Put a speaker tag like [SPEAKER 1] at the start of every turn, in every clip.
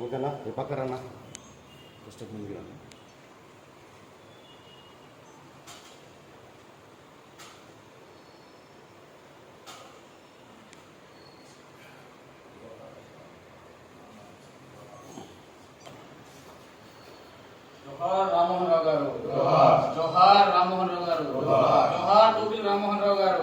[SPEAKER 1] ఓకేనా ఈ పక్కరన్నా ఫస్ట్ ముందుకు రండి
[SPEAKER 2] జోహార్ రామ్మోహన్ రావు గారు జోహార్ రామ్మోహన్ రావు గారు జోహార్ టూపిల్ రామ్మోహన్ రావు గారు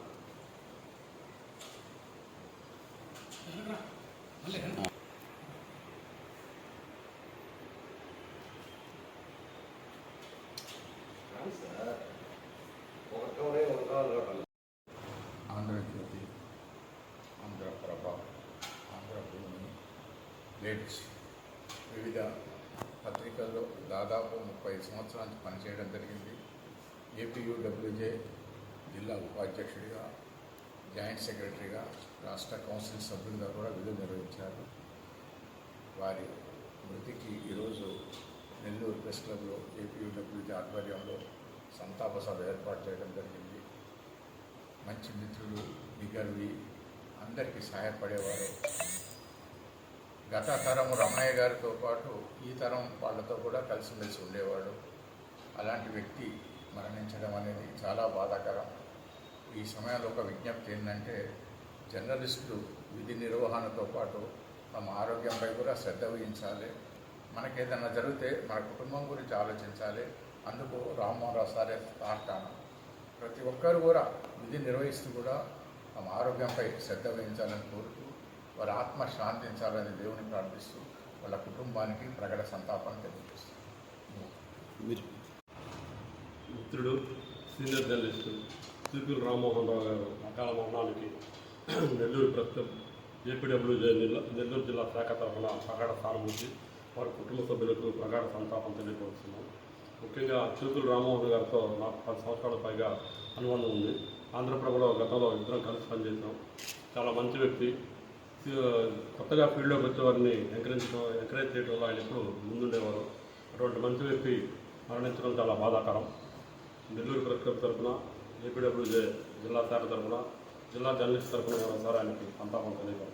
[SPEAKER 3] ఆంధ్రజ్యోతి ఆంధ్రప్రభ ఆంధ్రభూమి లేట్స్ వివిధ పత్రికల్లో దాదాపు ముప్పై సంవత్సరాలు పనిచేయడం జరిగింది. ఏపీయూడబ్ల్యూజే జిల్లా ఉపాధ్యక్షుడిగా జాయింట్ సెక్రటరీగా రాష్ట్ర కౌన్సిల్ సభ్యులుగా కూడా విధులు నిర్వహించారు. వారి మృతికి ఈరోజు నెల్లూరు ప్రెస్ క్లబ్లో ఏపీయూడబ్ల్యూజే ఆధ్వర్యంలో సంతాప సభ ఏర్పాటు చేయడం జరిగింది. మంచి మిత్రులు నిగర్వి అందరికీ సహాయపడేవారు. గత తరం రమణయ్య గారితో పాటు ఈ తరం వాళ్ళతో కూడా కలిసిమెలిసి ఉండేవాడు. అలాంటి వ్యక్తి మరణించడం అనేది చాలా బాధాకరం. ఈ సమయంలో ఒక విజ్ఞప్తి ఏంటంటే జర్నలిస్టులు విధి నిర్వహణతో పాటు తమ ఆరోగ్యంపై కూడా శ్రద్ధ వహించాలి. మనకేదైనా జరిగితే మన కుటుంబం గురించి ఆలోచించాలి. అందుకు రామ్మోహన్ రావు సారే తాటాను ప్రతి ఒక్కరు కూడా విధి నిర్వహిస్తూ కూడా తమ ఆరోగ్యంపై శ్రద్ధ వహించాలని కోరుతూ వారి ఆత్మ శాంతించాలని దేవుని ప్రార్థిస్తూ వాళ్ళ కుటుంబానికి ప్రకట సంతాపం తెలియజేస్తారు
[SPEAKER 1] మీరు.
[SPEAKER 4] మిత్రుడు సీనియర్ జర్నలిస్టు సిపిల్ రామ్మోహన్ రావు గారు అకాల మరణానికి నెల్లూరు ప్రస్తుతం ఏపీడబ్ల్యూజే జిల్లా నెల్లూరు జిల్లా శాఖ తరఫున ప్రగాఢ సానుభూతి వారి కుటుంబ సభ్యులకు ప్రగాఢ సంతాపం తెలియపరుస్తున్నాం. ముఖ్యంగా చిలుకులు రామ్మోహన్ గారితో నాకు పది సంవత్సరాల పైగా అనుబంధం ఉంది. ఆంధ్రప్రభలో గతంలో ఇద్దరం కలిసి పనిచేసాం చాలా మంచి వ్యక్తి. కొత్తగా ఫీల్డ్లోకి వచ్చేవారిని ఎంకరేజ్ ఎంకరేజ్ చేయడంలో ఆయన ఎప్పుడు ముందుండేవారు. అటువంటి మంచి వ్యక్తి మరణించడం చాలా బాధాకరం. నెల్లూరు ప్రెస్ క్లబ్ తరఫున ఏపీడబ్ల్యూజే జిల్లా శాఖ తరఫున జిల్లా జర్నలిస్ట్ తరఫున సార్ ఆయనకి సంతాపం తెలియదు